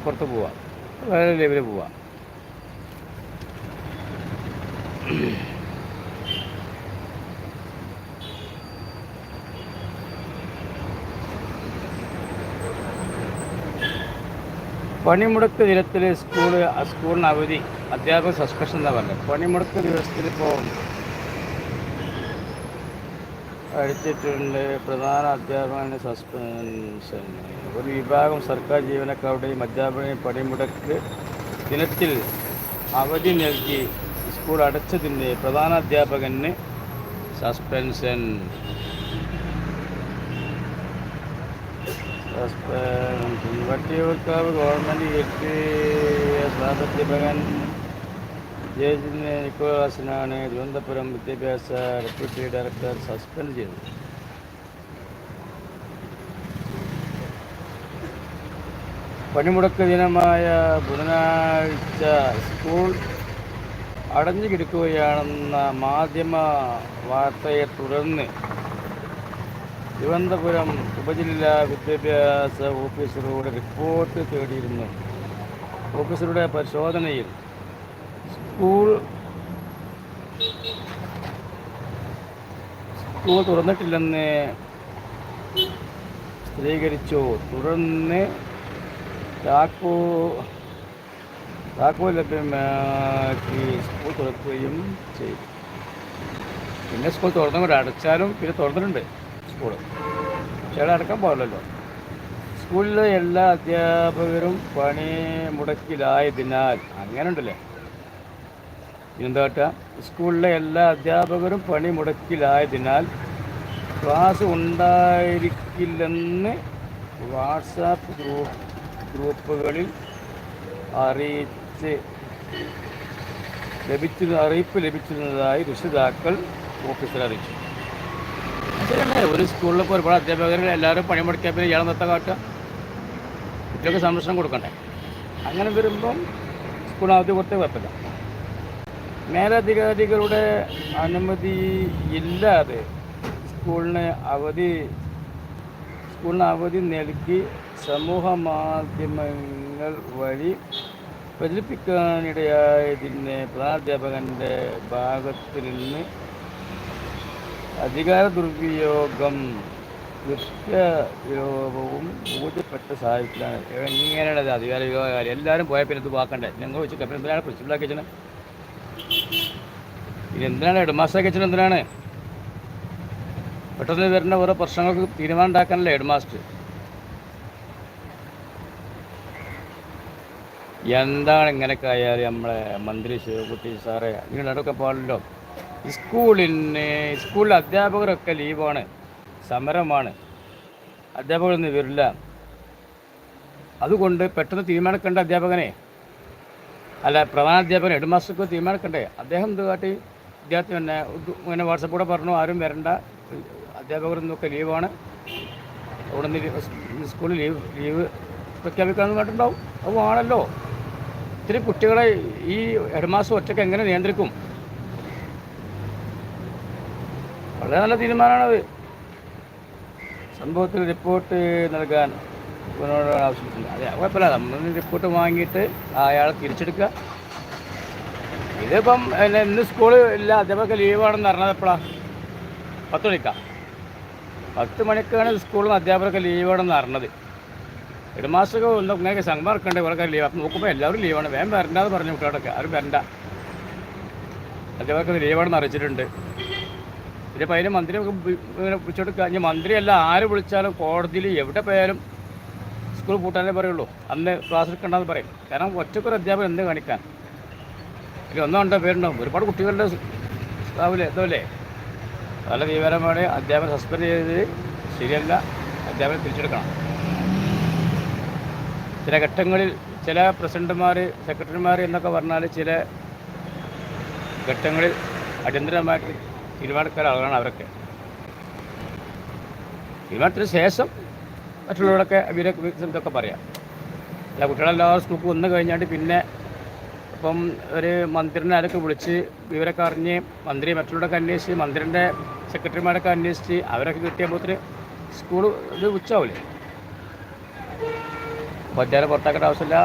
പുറത്ത് പോവാം. വേറെ ലെവലിൽ പോവാം. പണിമുടക്ക് ദിനത്തിൽ സ്കൂൾ സ്കൂളിന് അവധി അധ്യാപക സസ്പെൻഷൻ എന്നാ പറഞ്ഞത് പണിമുടക്ക് ദിവസത്തിൽ ഇപ്പോൾ അടിച്ചിട്ടുണ്ട് പ്രധാന അധ്യാപകന് സസ്പെൻഷൻ. ഒരു വിഭാഗം സർക്കാർ ജീവനക്കാരുടെയും അധ്യാപകനെയും പണിമുടക്ക് ദിനത്തിൽ അവധി നൽകി സ്കൂൾ അടച്ചതിന്റെ പ്രധാന അധ്യാപകന് സസ്പെൻഷൻ. സസ്പെൻഷൻ. വട്ടിയൂർക്കാവ് ഗവൺമെന്റ് എട്ട് സ്ഥാപത്യപകൻ ജയജിന് നിക്കോളാസിനാണ് തിരുവനന്തപുരം വിദ്യാഭ്യാസ ഡെപ്യൂട്ടി ഡയറക്ടർ സസ്പെൻഡ് ചെയ്തത്. പണിമുടക്ക് ദിനമായ ബുധനാഴ്ച സ്കൂൾ അടഞ്ഞു കിടക്കുകയാണെന്ന മാധ്യമ വാർത്തയെ തുടർന്ന് തിരുവനന്തപുരം ഉപജില്ലാ വിദ്യാഭ്യാസ ഓഫീസറോട് റിപ്പോർട്ട് തേടിയിരുന്നു. ഓഫീസറുടെ പരിശോധനയിൽ സ്കൂൾ സ്കൂൾ തുറന്നിട്ടില്ലെന്ന് സ്ഥിരീകരിച്ചു. തുടർന്ന് താക്കോ താക്കോ ലഭ്യമാക്കി സ്കൂൾ തുറക്കുകയും ചെയ്തു. പിന്നെ സ്കൂൾ തുറന്നവർ അടച്ചാലും പിന്നെ തുറന്നിട്ടുണ്ട് സ്കൂൾ അവിടെ അടക്കാൻ പാടില്ലല്ലോ. സ്കൂളിലെ എല്ലാ അധ്യാപകരും പണി മുടക്കിലായതിനാൽ അങ്ങനെ ഉണ്ടല്ലേ എന്താ സ്കൂളിലെ എല്ലാ അധ്യാപകരും പണി മുടക്കിലായതിനാൽ ക്ലാസ് ഉണ്ടായിരിക്കില്ലെന്ന് വാട്സാപ്പ് ഗ്രൂപ്പ് ഗ്രൂപ്പുകളിൽ അറിയിച്ച് ലഭിച്ചു അറിയിപ്പ് ലഭിച്ചിരുന്നതായി രക്ഷിതാക്കൾ ഓഫീസർ അറിയിച്ചു. ഒരു സ്കൂളിലൊക്കെ ഒരുപാട് അധ്യാപകർ എല്ലാവരും പണി മുടക്കിയാൽ പിന്നെ ഇയാൾ നിർത്താൻ കാട്ടുക കുട്ടികൾക്ക് സംരക്ഷണം കൊടുക്കണ്ടേ? അങ്ങനെ വരുമ്പം സ്കൂൾ ആദ്യം കൊടുത്തേ കുഴപ്പമില്ല. മേലധികാരികളുടെ അനുമതി ഇല്ലാതെ സ്കൂളിന് അവധി സ്കൂളിന് അവധി നൽകി സമൂഹ മാധ്യമങ്ങൾ വഴി പ്രചരിപ്പിക്കാനിടയായതിന് പ്രാധ്യാപകന്റെ ഭാഗത്തു നിന്ന് അധികാര ദുർവിയോഗം കൃത്യവിലോപവും ബോധ്യപ്പെട്ട സാഹചര്യത്തിലാണ്. എങ്ങനെയാണ് അധികാര വിയോഗം എല്ലാവരും പോയ പിന്നെ ഇത് വാക്കണ്ടേ? ഞങ്ങൾ വെച്ച് പിന്നെ എന്തിനാണ് വെച്ചത് ഇനി എന്തിനാണ് ഹെഡ്മാസ്റ്റർ മാസ്റ്ററാക്കി വെച്ചത് എന്തിനാണ്? പെട്ടെന്ന് വരുന്ന ഓരോ പ്രശ്നങ്ങൾക്ക് തീരുമാനം ഉണ്ടാക്കാനല്ലേ ഹെഡ്മാസ്റ്റർ? എന്താണ് ഇങ്ങനെയൊക്കെ ആയാലും നമ്മളെ മന്ത്രി ശിവകുട്ടി സാറെ? ഇങ്ങനെ നടക്കാൻ പാടില്ലോ സ്കൂളിന് സ്കൂളിലെ അധ്യാപകരൊക്കെ ലീവാണ്. സമരമാണ്. അധ്യാപകരൊന്നും വരില്ല. അതുകൊണ്ട് പെട്ടെന്ന് തീരുമാനിക്കേണ്ട അധ്യാപകനെ അല്ല പ്രധാന അധ്യാപകൻ ഹെഡ് മാസ്റ്റർക്ക് തീരുമാനിക്കണ്ടേ? അദ്ദേഹം എന്ത് കാട്ടി? വിദ്യാർത്ഥി തന്നെ ഇങ്ങനെ വാട്സപ്പിലൂടെ പറഞ്ഞു ആരും വരണ്ട. അധ്യാപകരൊന്നൊക്കെ ലീവാണ്. അവിടെ നിന്ന് സ്കൂളിൽ ലീവ് ലീവ് പ്രഖ്യാപിക്കാമെന്ന് പറഞ്ഞിട്ടുണ്ടാവും. അപ്പോൾ ആണല്ലോ ഇത്തിരി കുട്ടികളെ ഈ ഹെഡ് മാസ്റ്റർ ഒറ്റയ്ക്ക് എങ്ങനെ നിയന്ത്രിക്കും? വളരെ നല്ല തീരുമാനമാണത്. സംഭവത്തിൽ റിപ്പോർട്ട് നൽകാൻ ഇവനോട് ആവശ്യപ്പെട്ടില്ല. അതെ കുഴപ്പമില്ല. നമ്മൾ റിപ്പോർട്ട് വാങ്ങിയിട്ട് അയാളെ തിരിച്ചെടുക്കുക. ഇതിപ്പം എന്നെ ഇന്ന് സ്കൂൾ ഇല്ല. അധ്യാപകർക്ക് ലീവാണെന്ന് പറഞ്ഞത് എപ്പോഴാണ് പത്ത് മണിക്കാണ് പത്ത് മണിക്കാണ് സ്കൂളിൽ നിന്ന് അധ്യാപകർക്ക് ലീവാണെന്ന് അറിഞ്ഞത് ഹെഡ് മാസ്റ്റർക്ക് ഒന്ന് ഇങ്ങനെ സംഘമാർക്കുണ്ട് ഇവർക്ക് ലീവ് അപ്പം നോക്കുമ്പോൾ എല്ലാവരും ലീവാണ് വേഗം വരണ്ടെന്ന് പറഞ്ഞു കുട്ടികളൊക്കെ. ആരും വരണ്ട. അധ്യാപകർക്ക് ലീവാണെന്ന് അറിയിച്ചിട്ടുണ്ട്. ഇതിപ്പോൾ അതിന് മന്ത്രി ഇങ്ങനെ വിളിച്ചെടുക്കുക ഇനി മന്ത്രിയല്ല ആര് വിളിച്ചാലും കോടതിയിൽ എവിടെ പോയാലും സ്കൂൾ പൂട്ടാനേ പറയുള്ളൂ. അന്ന് ക്ലാസ് എടുക്കണ്ടെന്ന് പറയും. കാരണം ഒറ്റക്കൊരു അധ്യാപകൻ എന്ത് കാണിക്കാൻ? ഇനി ഒന്നോ രണ്ടോ പേരുണ്ടാവും ഒരുപാട് കുട്ടികളുടെ സ്റ്റാവിലെ എന്തല്ലേ നല്ല വിവരമാണ് അധ്യാപകൻ സസ്പെൻഡ് ചെയ്തത്. ശരിയല്ല അധ്യാപകൻ തിരിച്ചെടുക്കണം. ചില ഘട്ടങ്ങളിൽ ചില പ്രസിഡന്റുമാർ സെക്രട്ടറിമാർ എന്നൊക്കെ പറഞ്ഞാൽ ചില ഘട്ടങ്ങളിൽ അടിയന്തരമായിട്ട് തീരുമാനക്കാർ ആളുകളാണ് അവരൊക്കെ. തീരുമാനത്തിന് ശേഷം മറ്റുള്ളവരൊക്കെ ഇവരെ ഇതൊക്കെ പറയാം. അല്ല കുട്ടികളെല്ലാവരും സ്കൂൾക്ക് വന്നു കഴിഞ്ഞാണ്ട് പിന്നെ ഇപ്പം ഒരു മന്ത്രിനെ ആരൊക്കെ വിളിച്ച് വിവരമൊക്കെ അറിഞ്ഞ് മന്ത്രി മറ്റുള്ളവരൊക്കെ അന്വേഷിച്ച് മന്ത്രിന്റെ സെക്രട്ടറിമാരൊക്കെ അന്വേഷിച്ച് അവരൊക്കെ കിട്ടിയപ്പോത്തിന് സ്കൂൾ ഇത് ഉച്ചാവില്ലേ ഉപാധ്യായരെ പുറത്താക്കേണ്ട ആവശ്യമില്ല.